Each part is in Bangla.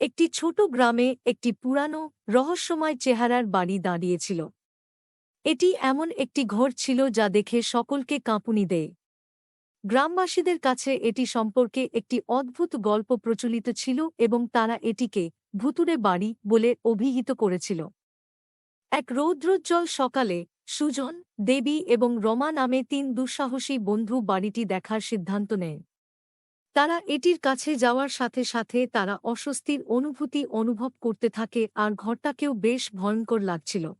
একটি ছোট গ্রামে একটি পুরানো, রহস্যময় চেহারার বাড়ি দাঁড়িয়েছিল। এটি এমন একটি ঘর ছিল যা দেখে সকলকে কাঁপুনি দেয়। গ্রামবাসীদের কাছে এটি সম্পর্কে একটি অদ্ভুত গল্প প্রচলিত ছিল এবং তারা এটিকে ভুতুরে বাড়ি বলে অভিহিত করেছিল। এক রৌদ্রোজ্জ্বল সকালে, সুজন, দেবী এবং রমা নামে তিন দুঃসাহসী বন্ধু বাড়িটি দেখার সিদ্ধান্ত নেয়। তারা এটির কাছে যাওয়ার সাথে সাথে তারা অস্বস্তির অনুভূতি অনুভব করতে থাকে আর ঘরটাকেও বেশ ভয়ঙ্কর লাগছিল।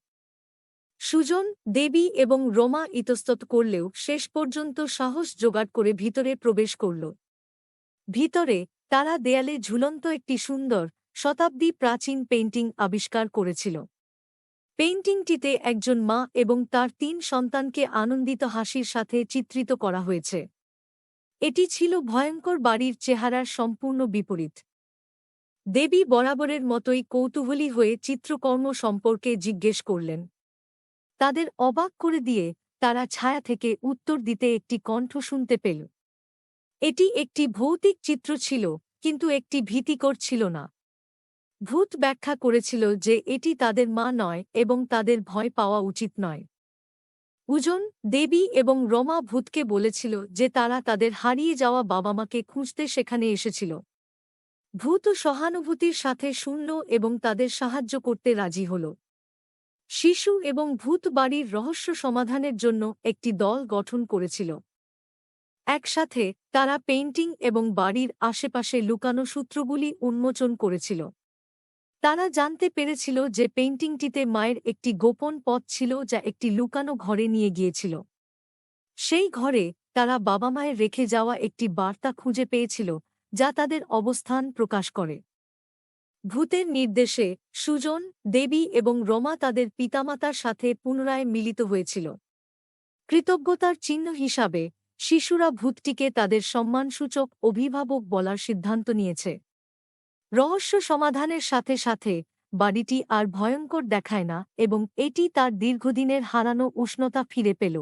সুজন, দেবী এবং রোমা ইতস্তত করলেও শেষ পর্যন্ত সাহস জোগাড় করে ভিতরে প্রবেশ করল। ভিতরে, তারা দেয়ালে ঝুলন্ত একটি সুন্দর, শতাব্দী প্রাচীন পেইন্টিং আবিষ্কার করেছিল। পেইন্টিংটিতে একজন মা এবং তার তিন সন্তানকে আনন্দিত হাসির সাথে চিত্রিত করা হয়েছে। এটি ছিল ভয়ঙ্কর বাড়ির চেহারার সম্পূর্ণ বিপরীত। দেবী বরাবরের মতোই কৌতূহলী হয়ে চিত্রকর্ম সম্পর্কে জিজ্ঞেস করলেন। তাদের অবাক করে দিয়ে তারা ছায়া থেকে উত্তর দিতে একটি কণ্ঠ শুনতে পেল। এটি একটি ভৌতিক চিত্র ছিল, কিন্তু একটি ভীতিকর ছিল না। ভূত ব্যাখ্যা করেছিল যে এটি তাদের মা নয় এবং তাদের ভয় পাওয়া উচিত নয়। উজন, দেবী এবং রমা ভূতকে বলেছিল যে তারা তাদের হারিয়ে যাওয়া বাবা মাকে খুঁজতে সেখানে এসেছিল। ভূত সহানুভূতির সাথে শূন্য এবং তাদের সাহায্য করতে রাজি হল। শিশু এবং ভূত বাড়ির রহস্য সমাধানের জন্য একটি দল গঠন করেছিল। একসাথে তারা পেইন্টিং এবং বাড়ির আশেপাশে লুকানো সূত্রগুলি উন্মোচন করেছিল। তারা জানতে পেরেছিল যে পেইন্টিংটিতে মায়ের একটি গোপন পথ ছিল যা একটি লুকানো ঘরে নিয়ে গিয়েছিল। সেই ঘরে তারা বাবা মায়ের রেখে যাওয়া একটি বার্তা খুঁজে পেয়েছিল, যা তাদের অবস্থান প্রকাশ করে। ভূতের নির্দেশে সুজন, দেবী এবং রমা তাদের পিতামাতার সাথে পুনরায় মিলিত হয়েছিল। কৃতজ্ঞতার চিহ্ন হিসাবে, শিশুরা ভূতটিকে তাদের সম্মানসূচক অভিভাবক বলার সিদ্ধান্ত নিয়েছে। রহস্য সমাধানের সাথে সাথে, বাড়িটি আর ভয়ঙ্কর দেখায় না এবং এটি তার দীর্ঘদিনের হারানো উষ্ণতা ফিরে পেল।